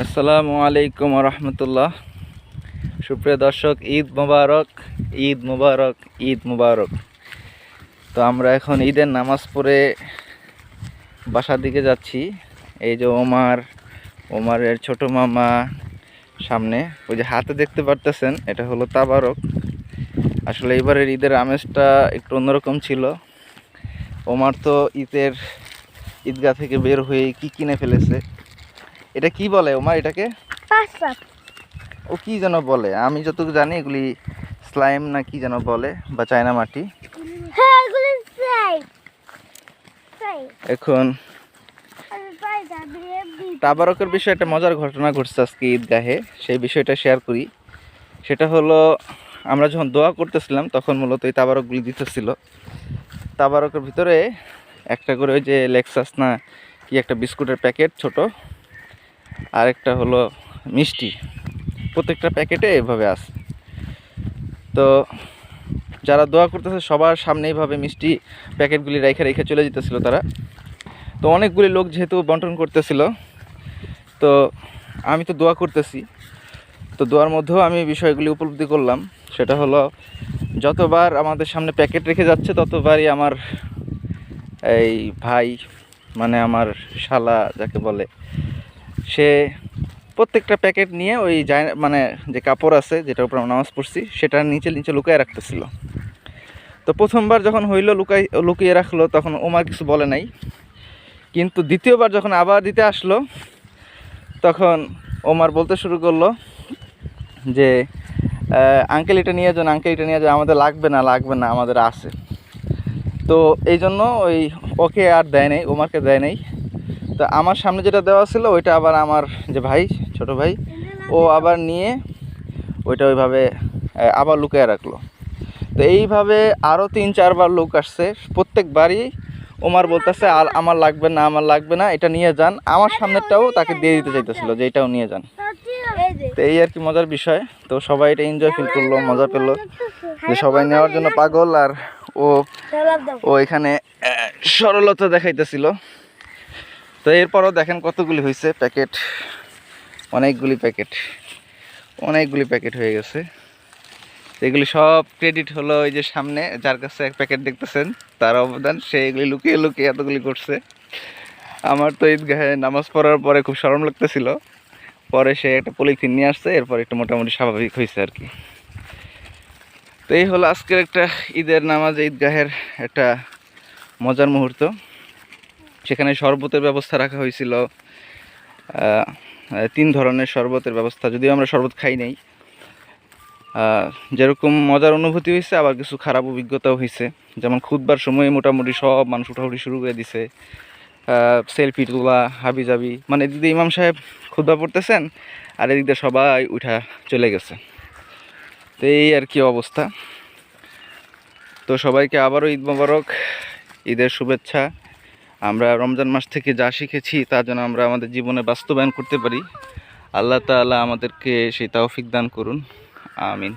আসসালামু আলাইকুম রহমতুল্লাহ সুপ্রিয় দর্শক, ঈদ মোবারক ঈদ মোবারক ঈদ মোবারক। তো আমরা এখন ঈদের নামাজ পড়ে বাসার দিকে যাচ্ছি। এই যে ওমার, ওমারের ছোট মামা সামনে। ওই যে হাতে দেখতে পারতেছেন, এটা হলো তাবারক। আসলে এবারের ঈদের আমেজটা একটু অন্যরকম ছিল। ওমার তো ঈদের ঈদগাহ থেকে বের হয়ে কি কিনে ফেলেছে? এটা কি বলে ওমা এটাকে? ও কি যেন বলে? আমি যতটুকু জানি এগুলি স্লাইম না কি যেন বলে বা চায়না মাটি। হ্যাঁ এখন তাবারকের বিষয়ে একটা মজার ঘটনা ঘটছে আজকে ঈদগাহে সেই বিষয়টা শেয়ার করি। সেটা হলো আমরা যখন দোয়া করতেছিলাম তখন মূলত এই তাবারকগুলি দিতেছিল। তাবারকের ভিতরে একটা করে ওই যে লেক্সাস না কি একটা বিস্কুটের প্যাকেট ছোট আর একটা হলো মিষ্টি। প্রত্যেকটা প্যাকেটে এভাবে আছে। তো যারা দোয়া করতেছে, সবার সামনে এইভাবে মিষ্টি প্যাকেটগুলি রেখে রেখে চলে যেতেছিল তারা। তো অনেকগুলি লোক যেহেতু বন্টন করতেছিল, তো আমি তো দোয়া করতেছি। তো দোয়ার মধ্যেও আমি বিষয়গুলি উপলব্ধি করলাম। সেটা হলো, যতবার আমাদের সামনে প্যাকেট রেখে যাচ্ছে, ততবারই আমার এই ভাই মানে আমার শালা, যাকে বলে সে প্রত্যেকটা প্যাকেট নিয়ে ওই যায় মানে যে কাপড় আছে যেটার উপর আমরা নামাজ পড়ছি, সেটার নিচে নিচে লুকায় রাখতেছিল। তো প্রথমবার যখন হইল, লুকাই, লুকিয়ে রাখল, তখন ওমার কিছু বলে নাই। কিন্তু দ্বিতীয়বার যখন আবার দিতে আসলো, তখন ওমার বলতে শুরু করল যে আঙ্কেল এটা নিয়ে যান আঙ্কেল এটা নিয়ে যান, আমাদের লাগবে না লাগবে না, আমাদের আছে। তো এই জন্য ওই ওকে আর দেয় নাই, ওমারকে দেয় নাই। তো আমার সামনে যেটা দেওয়া ছিল, ওইটা আবার আমার যে ভাই, ছোট ভাই, ও আবার নিয়ে ওইটা ওইভাবে আবার লুকিয়ে রাখল। তো এইভাবে আরও তিন, চারবার লোক আসছে। প্রত্যেকবারই ওমার বলতেছে, আর আমার লাগবে না, আমার লাগবে না, এটা নিয়ে যান। আমার সামনেরটাও তাকে দিয়ে দিতে চাইতেছিল যে এটাও নিয়ে যান। তো এই আর কি মজার বিষয়। তো সবাই এটা এনজয় ফিল করল, মজা পেল। যে সবাই নেওয়ার জন্য পাগল, আর ও ও এখানে সরলতা দেখাইতেছিল। তো এরপরও দেখেন কতগুলি হয়েছে প্যাকেট। অনেকগুলি প্যাকেট। অনেকগুলি প্যাকেট হয়ে গেছে। এগুলি সব ক্রেডিট হলো ওই যে সামনে, যার কাছে এক প্যাকেট দেখতেছেন, তার অবদান, সে এগুলি লুকিয়ে লুকিয়ে এতগুলি করছে। আমার তো ঈদগাহে নামাজ পড়ার পরে খুব সরম লাগতেছিল। পরে সে একটা পলিথিন নিয়ে আসছে, এরপর একটু মোটামুটি স্বাভাবিক হয়েছে আর কি। তো এই হলো আজকের একটা ঈদের নামাজ, ঈদগাহের একটা মজার মুহূর্ত। সেখানে শরবতের ব্যবস্থা রাখা হয়েছিল। তিন ধরনের শরবতের ব্যবস্থা, যদিও আমরা শরবত খাই নাই। যেরকম মজার অনুভূতি হয়েছে, আবার কিছু খারাপ অভিজ্ঞতাও হয়েছে। যেমন খুদবার সময়ে মোটামুটি সব মানুষ উঠাউঠি শুরু করে দিছে। সেলফি তোলা হাবি জাবি মানে এদিক দিয়ে ইমাম সাহেব খুদবা পড়তেছেন, আর এদিক দিয়ে সবাই উঠা চলে গেছে। তো এই আর কি অবস্থা। তো সবাইকে আবারও ঈদ মোবারক, ঈদের শুভেচ্ছা। আমরা রমজান মাস থেকে যা শিখেছি তা যেন আমরা আমাদের জীবনে বাস্তবায়ন করতে পারি। আল্লাহ তালা আমাদেরকে সেই তাওফিক দান করুন। আমিন।